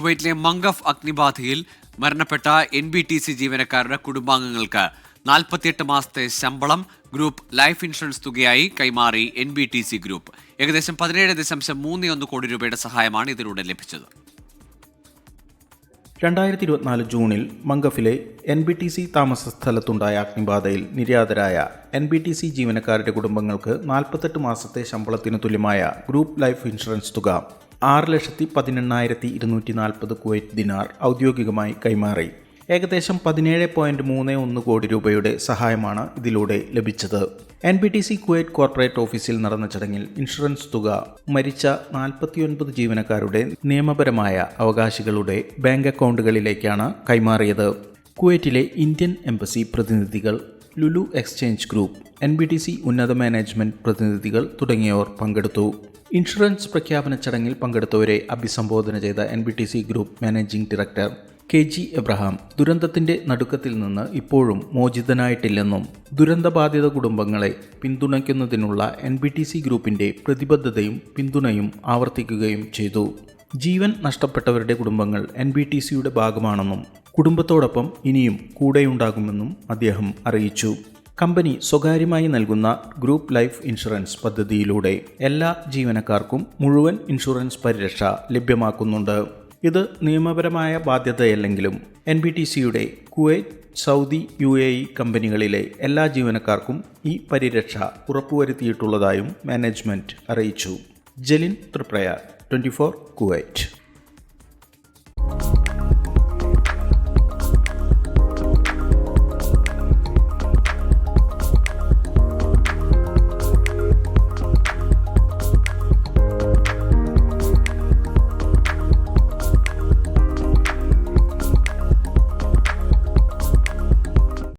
കുവൈറ്റിലെ മംഗഫ് അഗ്നിബാധയിൽ മരണപ്പെട്ട N B T C ജീവനക്കാരുടെ കുടുംബാംഗങ്ങൾക്ക് നാൽപ്പത്തിയെട്ട് മാസത്തെ ശമ്പളം ഗ്രൂപ്പ് ലൈഫ് ഇൻഷുറൻസ് തുകയായി കൈമാറി N B T C group. ഏകദേശം പതിനേഴ് ദശാംശം മൂന്ന് ഒന്ന് കോടി രൂപയുടെ സഹായമാണ് ഇതിലൂടെ ലഭിച്ചത്. രണ്ടായിരത്തി ഇരുപത്തിനാല് ജൂണിൽ മംഗഫിലെ എൻ ബി ടി സി താമസ സ്ഥലത്തുണ്ടായ അഗ്നിബാധയിൽ നിര്യാതരായ എൻ ബി ടി സി ജീവനക്കാരുടെ കുടുംബങ്ങൾക്ക് നാൽപ്പത്തെട്ട് മാസത്തെ ശമ്പളത്തിന് തുല്യമായ ഗ്രൂപ്പ് ലൈഫ് ഇൻഷുറൻസ് തുക ആറ് ലക്ഷത്തി പതിനെണ്ണായിരത്തി ഇരുന്നൂറ്റി നാൽപ്പത് കുവൈറ്റ് ദിനാർ ഔദ്യോഗികമായി കൈമാറി. ഏകദേശം പതിനേഴ് പോയിന്റ് മൂന്ന് ഒന്ന് കോടി രൂപയുടെ സഹായമാണ് ഇതിലൂടെ ലഭിച്ചത്. N B T C Kuwait corporate ഓഫീസിൽ നടന്ന ചടങ്ങിൽ ഇൻഷുറൻസ് തുക മരിച്ച നാൽപ്പത്തിയൊൻപത് ജീവനക്കാരുടെ നിയമപരമായ അവകാശികളുടെ ബാങ്ക് അക്കൗണ്ടുകളിലേക്കാണ് കൈമാറിയത്. കുവൈറ്റിലെ ഇന്ത്യൻ എംബസി പ്രതിനിധികൾ Lulu exchange group N B T C ഉന്നത മാനേജ്മെന്റ് പ്രതിനിധികൾ തുടങ്ങിയവർ പങ്കെടുത്തു. ഇൻഷുറൻസ് പ്രഖ്യാപന ചടങ്ങിൽ പങ്കെടുത്തവരെ അഭിസംബോധന ചെയ്ത N B T C group managing director K G Abraham ദുരന്തത്തിന്റെ നടുക്കത്തിൽ നിന്ന് ഇപ്പോഴും മോചിതനായിട്ടില്ലെന്നും ദുരന്തബാധിത കുടുംബങ്ങളെ പിന്തുണയ്ക്കുന്നതിനുള്ള എൻ ബി ടി സി ഗ്രൂപ്പിന്റെ പ്രതിബദ്ധതയും പിന്തുണയും ആവർത്തിക്കുകയും ചെയ്തു. ജീവൻ നഷ്ടപ്പെട്ടവരുടെ കുടുംബങ്ങൾ എൻ ബി ടി സിയുടെ ഭാഗമാണെന്നും കുടുംബത്തോടൊപ്പം ഇനിയും കൂടെയുണ്ടാകുമെന്നും അദ്ദേഹം അറിയിച്ചു. കമ്പനി സ്വകാര്യമായി നൽകുന്ന ഗ്രൂപ്പ് ലൈഫ് ഇൻഷുറൻസ് പദ്ധതിയിലൂടെ എല്ലാ ജീവനക്കാർക്കും മുഴുവൻ ഇൻഷുറൻസ് പരിരക്ഷ ലഭ്യമാക്കുന്നുണ്ട്. ഇത് നിയമപരമായ ബാധ്യതയല്ലെങ്കിലും എൻ ബി ടി സിയുടെ Kuwait Saudi U A E കമ്പനികളിലെ എല്ലാ ജീവനക്കാർക്കും ഈ പരിരക്ഷ ഉറപ്പുവരുത്തിയിട്ടുള്ളതായും മാനേജ്മെന്റ് അറിയിച്ചു. Jalin Triprayar twenty four Kuwait.